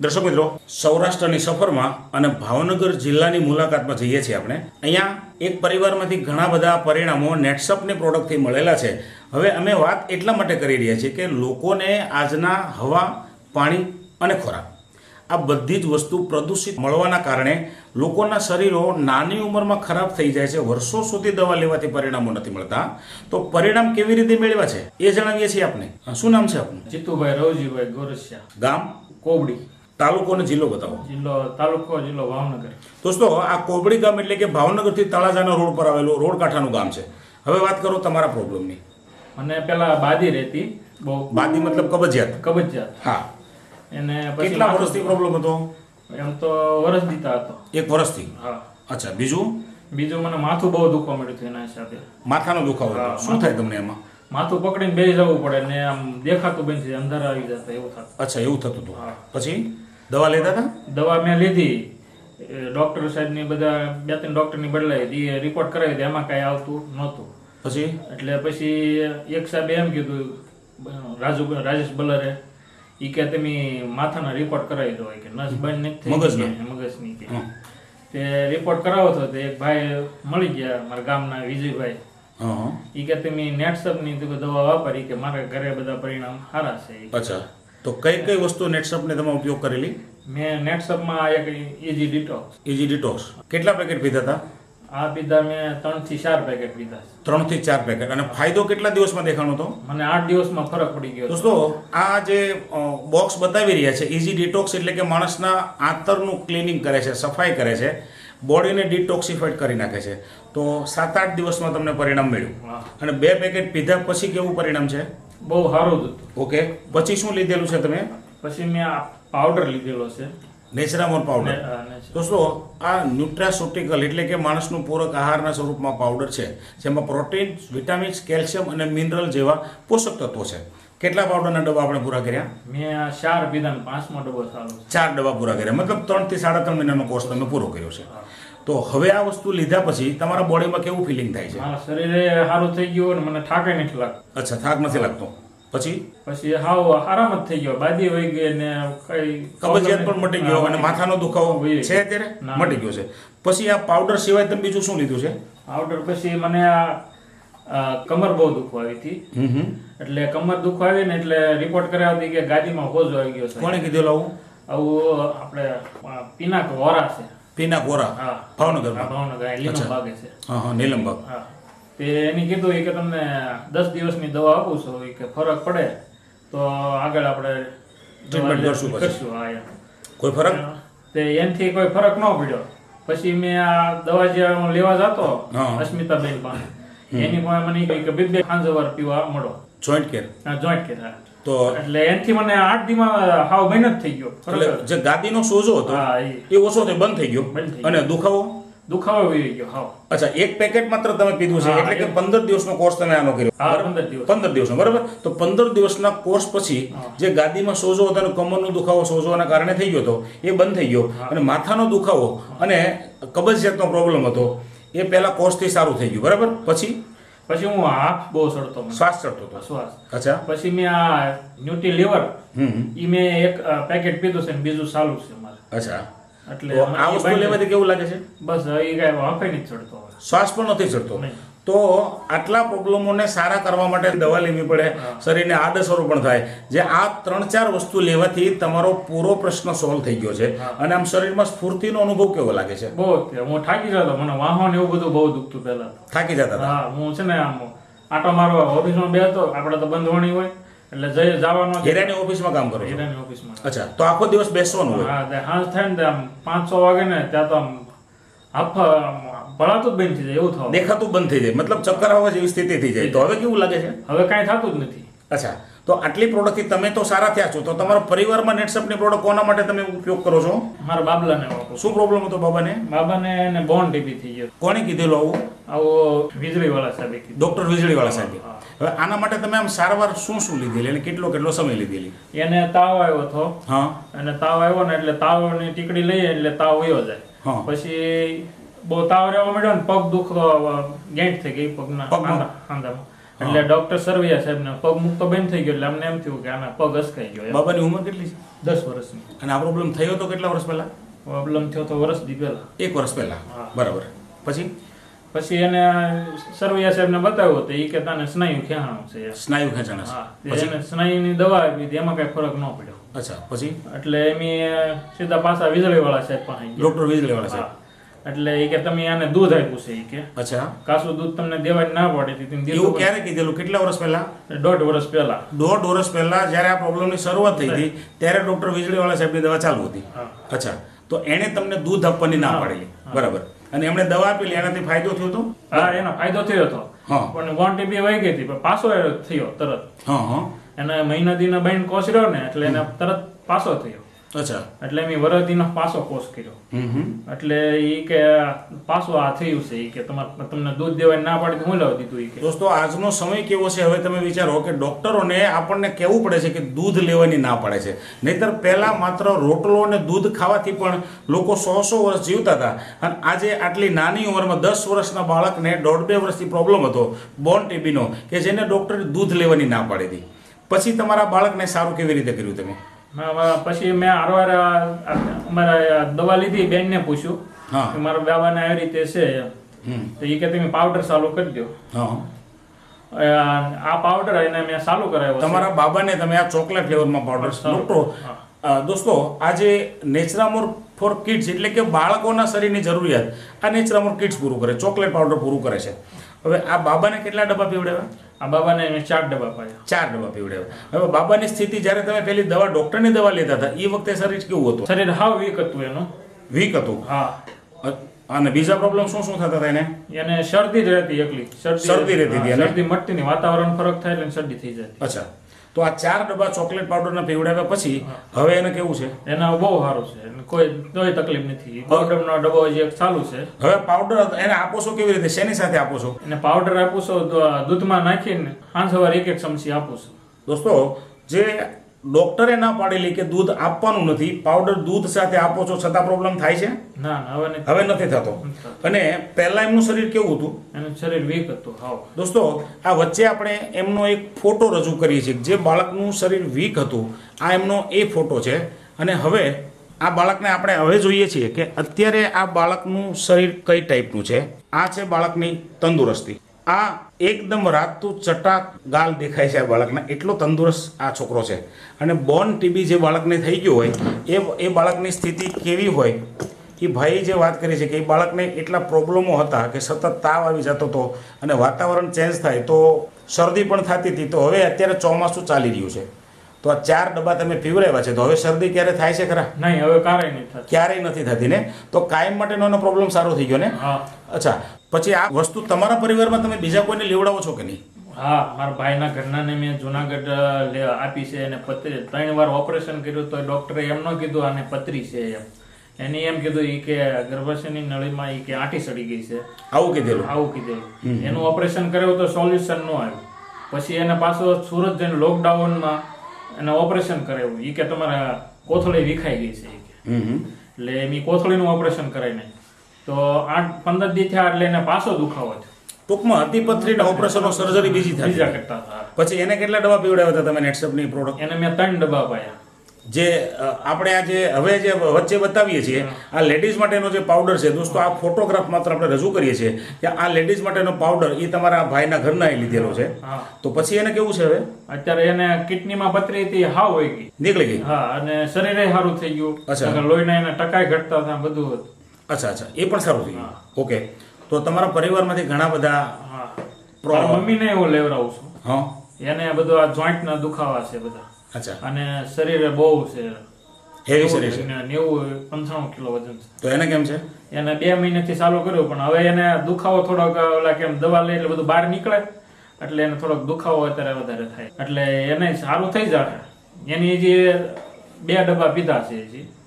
દર્શક મિત્રો સૌરાષ્ટ્રની સફરમાં અને ભાવનગર જિલ્લાની મુલાકાતમાં જઈએ છીએ આપણે. અહીંયા એક પરિવારમાંથી ઘણા બધા પરિણામો નેટસપની પ્રોડક્ટથી મળેલા છે. હવે અમે વાત એટલા માટે કરી રહ્યા છીએ કે લોકોને આજના હવા પાણી અને ખોરાક આ બધી જ વસ્તુ પ્રદૂષિત મળવાના કારણે લોકોના શરીરો નાની ઉંમરમાં ખરાબ થઈ જાય છે. વર્ષો સુધી દવા લેવાથી પરિણામો નથી મળતા. તો પરિણામ કેવી રીતે મેળવ્યા છે? એ જણાવીએ છીએ આપને શું નામ છે આપનું? જીતુભાઈ રવજીભાઈ ગોરસિયા. ગામ? કોબડી. તાલુકો અને જિલ્લો બતાવો. જિલ્લો તાલુકો જિલ્લો ભાવનગર. દોસ્તો આ કોબડી ગામ એટલે કે ભાવનગરથી તળાજાના રોડ પર આવેલું રોડ કાંઠાનું ગામ છે. હવે વાત કરો તમારા પ્રોબ્લેમની. મને પેલા બાદી રહેતી બહુ બાદી મતલબ કબજિયાત? કબજિયાત. હા. એને કેટલા વર્ષથી પ્રોબ્લેમ હતો? એમ તો વર્ષ દીતા હતો. એક વર્ષથી હા. અચ્છા બીજું? બીજું મને માથું બહુ દુખવા મળ્યું હતું એના હિસાબે. માથાનો દુખાવો શું થાય તમને એમાં? માથું પકડીને બેસી જવું પડે ને આમ દેખાતું બની અંદર આવી જતા એવું થતું. અચ્છા એવું થતું હતું. હા. પછી? દવા લેતા હતા? દવા મેં લીધી. એ ડોક્ટર સાહેબની બધા બે ત્રણ ડોક્ટરની બદલાઈ એ રિપોર્ટ કરાવી હતી. એમાં કાંઈ આવતું નહોતું. પછી? એટલે પછી એક સાહેબે એમ કીધું રાજુ રાજેશ બલરે ઈ કે તમે માથાના રિપોર્ટ કરાવી દો. કે નસ બંધ નથી થઈ મગજનો? કે મગજની કે. તે રિપોર્ટ કરાવો તો એક ભાઈ મળી ગયા મારા ગામના વિજયભાઈ. ઈ કે તમે નેટસપની દવા વાપરી કે મારા ઘરે બધા પરિણામ સારા છે. અચ્છા. તો કઈ કઈ વસ્તુ નેટસપને તમે ઉપયોગ કરેલી? મેં નેટસપમાં એક ઇઝી ડિટોક્સ ઇઝી ડિટોક્સ કેટલા પેકેટ પીધા હતા? આ પીધા મેં ત્રણથી ચાર પેકેટ પીધા. ત્રણથી ચાર પેકેટ અને ફાયદો કેટલા દિવસમાં દેખાણો હતો? મને આઠ દિવસમાં ફરક પડી ગયો દોસ્તો આ જે બોક્સ બતાવી રહ્યા છે ઇઝી ડિટોક્સ એટલે કે માણસના આંતરનું ક્લિનિંગ કરે છે સફાઈ કરે છે બોડીને ડિટોક્સિફાઈડ કરી નાખે છે. તો સાત આઠ દિવસમાં તમને પરિણામ મળ્યું. અને બે પેકેટ પીધા પછી કેવું પરિણામ છે? બહુ સારું હતું. ઓકે. પછી શું લીધેલું છે તમે? પછી મેં આ પાવડર લીધેલો છે. નેચરામોર પાવડર દોસ્તો આ ન્યુટ્રાસોટિકલ એટલે કે માણસનું પૂરક આહારના સ્વરૂપમાં પાવડર છે જેમાં પ્રોટીન વિટામિન્સ કેલ્શિયમ અને મિનરલ જેવા પોષક તત્વો છે. કેટલા પાવડરના ડબ્બા આપણે પૂરા કર્યા? મેં આ ચાર પીધા પાંચમો ડબ્બો ચાલુ ચાર ડબ્બા પૂરા કર્યા. મતલબ ત્રણથી સાડા ત્રણ મહિનાનો કોર્સ તમે પૂરો કર્યો છે. તો હવે આ વસ્તુ લીધા પછી તમારા બોડીમાં કેવું ફિલિંગ થાય છે? મારા શરીરે સારું થઈ ગયું અને મને થાકે નથી લાગતો. અચ્છા થાક નથી લાગતો. પછી? પછી હાવ આરામ જ થઈ ગયો. બાદી વહી ગઈ ને કઈ કબજિયાત પણ મટી ગયો અને માથાનો દુખાવો છે અત્યારે? મટી ગયો છે. પછી આ પાવડર સિવાય તમે બીજું શું લીધું છે? પાવડર પછી મને આ કમર બહુ દુખવા આવી હતી એટલે કમર દુખવા આવી ને એટલે રિપોર્ટ કર્યા હતી કે ગાદીમાં હોજો આવી ગયો છે. કોણે કીધેલું આવું આવું આપણે પિનાક વોરા છે. પીના કોરા ભાવનગરમાં. ભાવનગર છે. હા હા હા. તે એની કીધું કે તમને દસ દિવસની દવા આપું છું કે ફરક પડે તો આગળ આપણે ટ્રીટમેન્ટ કરશું કરશું હા કોઈ ફરક? તે એનથી કોઈ ફરક ન પડ્યો. પછી મેં આ દવા જે હું લેવા જતો હા. અસ્મિતાબેન પાસે એની પાસે મને કહ્યું કે બે ખાંજવાર પીવા મળો. જોઈન્ટ કેર જોઈન્ટ કે તો એટલે એનથી મને આઠ દીમાં હાવ મહેનત જ થઈ ગયો. એટલે જ. ગાદીનો સોજો હતો એ. ઓછો થઈ બંધ થઈ ગયો. અને દુખાવો? દુખાવો આવી ગયો હાવ. અચ્છા એક પેકેટ માત્ર તમે પીધું છે એટલે કે પંદર દિવસનો કોર્સ તમે આનો કર્યો. પંદર દિવસ. પંદર દિવસનો બરાબર? તો પંદર દિવસના કોર્સ પછી જે ગાદીમાં સોજો હતો અને કમરનો દુખાવો સોજોના કારણે થઈ ગયો હતો એ બંધ થઈ ગયો. અને માથાનો દુખાવો અને કબજિયાતનો પ્રોબ્લેમ હતો એ પહેલા કોર્સથી સારું થઈ ગયું બરાબર? પછી પછી હું હાફ બહુ ચડતો. શ્વાસ ચડતો હતો. શ્વાસ. અચ્છા. પછી મેં આ ન્યુટી લીવર. ઈ મેં એક પેકેટ પીધું છે ને બીજું ચાલુ છે મારે અચ્છા. એટલે આ વસ્તુ લેવાથી કેવું લાગે છે? બસ એ કાંઈ વાંફે નથી ચડતો શ્વાસ પણ નથી ચડતો. તો આટલા પ્રોબ્લેમોને સારા કરવા માટે દવા લેવી પડે. શરીરને આડઅસરો પણ થાય. જે આ ત્રણ ચાર વસ્તુ લેવાથી તમારો પૂરો પ્રશ્ન સોલ્વ થઈ ગયો છે. અને આમ શરીરમાં સ્ફૂર્તિનો અનુભવ કેવો લાગે છે? બહુ હું થાકી જતો. મને વાહન એવું બધું બહુ દુખતું પહેલા. થાકી જતા હા હું છે ને આમ આટો મારવા ઓફિસમાં બેસતો આપણે તો બંધવાણી હોય. એટલે જઈ જવાનો. હીરાની ઓફિસમાં કામ કરો હીરાની ઓફિસમાં. અચ્છા. તો આખો દિવસ બેસવાનું હોય? હા તે થાય ને આમ પાંચ છ વાગે ને ત્યાં તો આમ હાફ જ બંધ થઈ જાય એવું થવા દેખાતું બંધ થઈ જાય. મતલબ ચક્કર આવવા જેવી સ્થિતિ થઈ જાય. તો હવે કેવું લાગે છે? હવે કાંઈ થતું જ નથી. અચ્છા. તો આટલી પ્રોડક્ટથી તમે તો સારા થયા છો. તો તમારા પરિવારમાં નેટસપની પ્રોડક્ટ કોના માટે તમે ઉપયોગ કરો છો? મારા બાબલાને વાપરું શું પ્રોબ્લેમ હતો બાબાને? બાબાને એને બોન ટીબી થઈ ગયો કોણે કીધેલું આવું? આવો વીજળીવાળા સાહેબે ડોક્ટર વીજળીવાળા સાહેબ. હવે આના માટે તમે આમ સારવાર શું શું લીધેલી? અને કેટલો કેટલો સમય લીધેલી? એને તાવ આવ્યો હતો. હા. અને તાવ આવ્યો ને એટલે તાવની ટીકડી લઈએ એટલે તાવ વયો જાય. હા. પછી બહુ તાવ રહેવા મળ્યો ને પગ દુખતો ગેંટ થઈ ગઈ પગના આંધામાં. એટલે ડોક્ટર સરવૈયા સાહેબને પગ મૂકતો બંધ થઈ ગયો એટલે અમને એમ થયું કે આના પગ અસકાઈ ગયો. બાબાની ઉંમર કેટલી છે? દસ વર્ષની. અને આ પ્રોબ્લેમ થયો તો કેટલા વર્ષ પહેલા? પ્રોબ્લેમ થયો તો વર્ષ દી પહેલા. એક વર્ષ પહેલા. બરાબર. પછી? પછી એને સરવૈયા સાહેબને બતાવ્યું તો એ કે તને સ્નાયુ ખેહાણું છે સ્નાયુ ખેંચાણ એને સ્નાયુની દવા આપી હતી એમાં કઈ ફરક ન પડ્યો. અચ્છા પછી? એટલે એમ સીધા પાછા વીજળીવાળા સાહેબ પાસે ડોક્ટર વીજળીવાળા સાહેબ. એટલે એ કે તમે આને દૂધ આપ્યું છે એ કે. અચ્છા. કાસું દૂધ તમને દેવા ના પડે એવું ક્યારે કીધેલું? કેટલા વર્ષ પહેલા? દોઢ વર્ષ પહેલા. દોઢ વર્ષ પહેલા જ્યારે આ પ્રોબ્લેમની શરૂઆત થઈ હતી ત્યારે ડોક્ટર વીજળીવાળા સાહેબની દવા ચાલુ હતી. અચ્છા. તો એણે તમને દૂધ આપવાની ના પાડેલી. બરાબર. અને એમણે દવા આપેલી એનાથી ફાયદો થયો હતો હા એનો ફાયદો થયો હતો પણ વન ટીબી વહી ગઈ હતી પણ પાછો થયો તરત. હા હા. એને મહિના દીના બાઈને કોસર્યો ને એટલે એને તરત પાછો થયો. અચ્છા. એટલે મેં વરદીનો પાછો કોષ કર્યો. એટલે એ કે પાછો આ થયું છે કે તમારે તમને દૂધ દેવાની ના પાડી તો હું લાવી દીધું કે. દોસ્તો આજનો સમય કેવો છે? હવે તમે વિચારો કે ડોક્ટરોને આપણને કહેવું પડે છે કે દૂધ લેવાની ના પડે છે? નહીતર પહેલા માત્ર રોટલો અને દૂધ ખાવાથી પણ લોકો સો સો વર્ષ જીવતા હતા. અને આજે આટલી નાની ઉંમરમાં દસ વર્ષના બાળકને દોઢ બે વર્ષથી પ્રોબ્લેમ હતો બોર્ન ટીબીનો કે જેને ડોક્ટરે દૂધ લેવાની ના પાડી હતી. પછી તમારા બાળકને સારું કેવી રીતે કર્યું તમે? પછી મેં આરવાર અમારા દવા લીધી બેનને પૂછ્યું હા. કે મારા બાબાને આવી રીતે છે. તો એ કે તમે પાવડર ચાલુ કરી દો હા. આ પાવડર એને મેં ચાલુ કરાવ્યો તમારા બાબાને તમે આ ચોકલેટ ફ્લેવરમાં પાવડર ડોક્ટરો દોસ્તો આજે નેચરામોર ફોર કિડ્સ એટલે કે બાળકોના શરીરની જરૂરિયાત આ નેચરામોર કિડ્સ પૂરું કરે ચોકલેટ પાવડર પૂરું કરે છે. હવે આ બાબાને કેટલા ડબ્બા પીવડાવ્યા? આ બાબાને મેં ચાર ડબ્બા પાયા ચાર ડબ્બા પીવડાવ્યા. હવે બાબાની સ્થિતિ જ્યારે તમે પેલી દવા ડોક્ટરની દવા લેતા હતા એ વખતે શરીર કેવું હતું? શરીર હાવ વીક હતું એનું. વીક હતું? હા. અને બીજા પ્રોબ્લેમ શું શું થતા હતા એને? એને શરદી જ રહેતી એકલી. શરદી રહેતી હતી હા, શરદી મટતી નહીં વાતાવરણ ફરક થાય એટલે શરદી થઈ જતી. અચ્છા. તો આ ચાર ડબ્બા ચોકલેટ પાવડરના પીવડાવ્યા પછી હવે એને કેવું છે? એના બહુ સારું છે. કોઈ કોઈ તકલીફ નથી. પાવડરનો ડબ્બો જે એક ચાલુ છે. હવે પાવડર એને આપો છો કેવી રીતે? શેની સાથે આપો છો એને પાવડર આપો છો દૂધમાં નાખીને સાંજ સવારે એક એક ચમચી આપો છો દોસ્તો જે ડોક્ટરે ના પાડેલી કે દૂધ આપવાનું નથી પાવડર દૂધ સાથે આપો છો છતાં પ્રોબ્લેમ થાય છે? ના હવે નથી. થતો. અને પહેલા એમનું શરીર કેવું હતું? એનું શરીર વીક હતું હાવ. દોસ્તો આ વચ્ચે આપણે એમનો એક ફોટો રજૂ કરીએ છીએ જે બાળકનું શરીર વીક હતું આ એમનો એ ફોટો છે. અને હવે આ બાળકને આપણે હવે જોઈએ છીએ કે અત્યારે આ બાળકનું શરીર કઈ ટાઈપનું છે? આ છે બાળકની તંદુરસ્તી. આ એકદમ રાતું ચટાક ગાલ દેખાય છે આ બાળકના. એટલો તંદુરસ્ત આ છોકરો છે. અને બોર્ન ટીબી જે બાળકને થઈ ગયું હોય, એ એ બાળકની સ્થિતિ કેવી હોય, એ ભાઈ જે વાત કરી છે કે એ બાળકને એટલા પ્રોબ્લેમો હતા કે સતત તાવ આવી જતો હતો અને વાતાવરણ ચેન્જ થાય તો શરદી પણ થતી હતી. તો હવે અત્યારે ચોમાસું ચાલી રહ્યું છે. તો આ ચાર ડબ્બા તમે પીવડાવ્યા છે. તો હવે શરદી ક્યારે થાય છે ખરા? નહીં હવે ક્યારેય નહીં થતી ક્યારેય નથી થતી ને? તો કાયમ માટેનો એનો પ્રોબ્લેમ સારો થઈ ગયો ને? અચ્છા. પછી આ વસ્તુ તમારા પરિવારમાં તમે બીજા કોઈને લેવડાવો છો કે નહીં? હા મારા ભાઈના ઘરનાને મેં જુનાગઢ આપી છે અને પથરી ત્રણ વાર ઓપરેશન કર્યું તો ડોક્ટરે એમ ન કીધું આને પત્રી છે એમ. એને એમ કીધું એ કે ગર્ભાશયની નળીમાં એ કે આંટી સડી ગઈ છે. આવું કીધેલું? આવું કીધેલું. એનું ઓપરેશન કર્યું તો સોલ્યુશન ન આવ્યું. પછી એને પાછો સુરત જઈને લોકડાઉનમાં એને ઓપરેશન કરાવ્યું એ કે તમારા કોથળી વિખાઈ ગઈ છે. એટલે એમ કોથળીનું ઓપરેશન કરાવીને તો આઠ પંદર દી થયા એટલે એને પાછો દુખાવો થયો. ટૂંકમાં અતિપથરીના ઓપરેશનો સર્જરી બીજી થાય બીજા કરતા હતા. પછી એને કેટલા ડબ્બા પીવડાવ્યા હતા તમે નેટસપની પ્રોડક્ટ એને મેં ત્રણ ડબ્બા પાયા. જે આપણે આ જે હવે જે વચ્ચે બતાવીએ છીએ આ લેડીઝ માટેનો જે પાવડર છે દોસ્તો આ ફોટોગ્રાફ માત્ર આપણે રજૂ કરીએ છીએ કે આ લેડીઝ માટેનો પાવડર એ તમારા ભાઈના ઘરના લીધેલો છે. તો પછી એને કેવું છે હવે? અત્યારે એને કિડનીમાં પતરી હતી હાવ હોય ગઈ. નીકળી ગઈ? હા અને શરીરે સારું થઈ ગયું. અચ્છા. લોહીના એને ટકાઈ ઘટતા હતા બધું અચ્છા અચ્છા. એ પણ સારું થઈ ગયું. ઓકે. તો તમારા પરિવારમાંથી ઘણા બધા મમ્મીને એવો લેવડાવું છું. હા. એને બધું આ જોઈન્ટના દુખાવા છે બધા. અચ્છા. અને શરીરે બહુ છે. હેવી શરીર છે. એને નેવું પંચાણું કિલો વજન છે. તો એને કેમ છે? એને બે મહિનાથી ચાલુ કર્યું પણ હવે એને દુખાવો થોડોક ઓલા કેમ દવા લે એટલે બધું બહાર નીકળે એટલે એને થોડોક દુખાવો અત્યારે વધારે થાય. એટલે એને સારું થઈ જાય એની જે બે ડબ્બા પીધા છે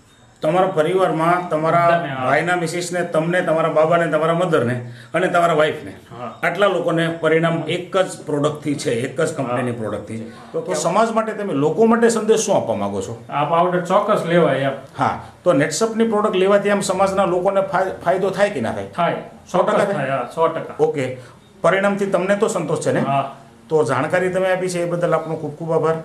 તમારા પરિવારમાં તમારા ભાઈના મિસિસને તમને તમારા બાબાને તમારા મધરને અને તમારા વાઈફને ને આટલા લોકોને પરિણામ એક જ પ્રોડક્ટથી છે એક જ કંપનીની પ્રોડક્ટથી તો તો સમાજ માટે તમે લોકો માટે સંદેશ શું આપવા માંગો છો? આ પાવડર ચોક્કસ લેવાય એમ. હા. તો નેટસપની પ્રોડક્ટ લેવાથી આમ સમાજના લોકોને ફાયદો થાય કે ના થાય? થાય. સો ટકા થાય? સો ટકા. ઓકે. પરિણામથી તમને તો સંતોષ છે ને? તો જાણકારી તમે આપી છે એ બદલ આપનો ખૂબ ખૂબ આભાર.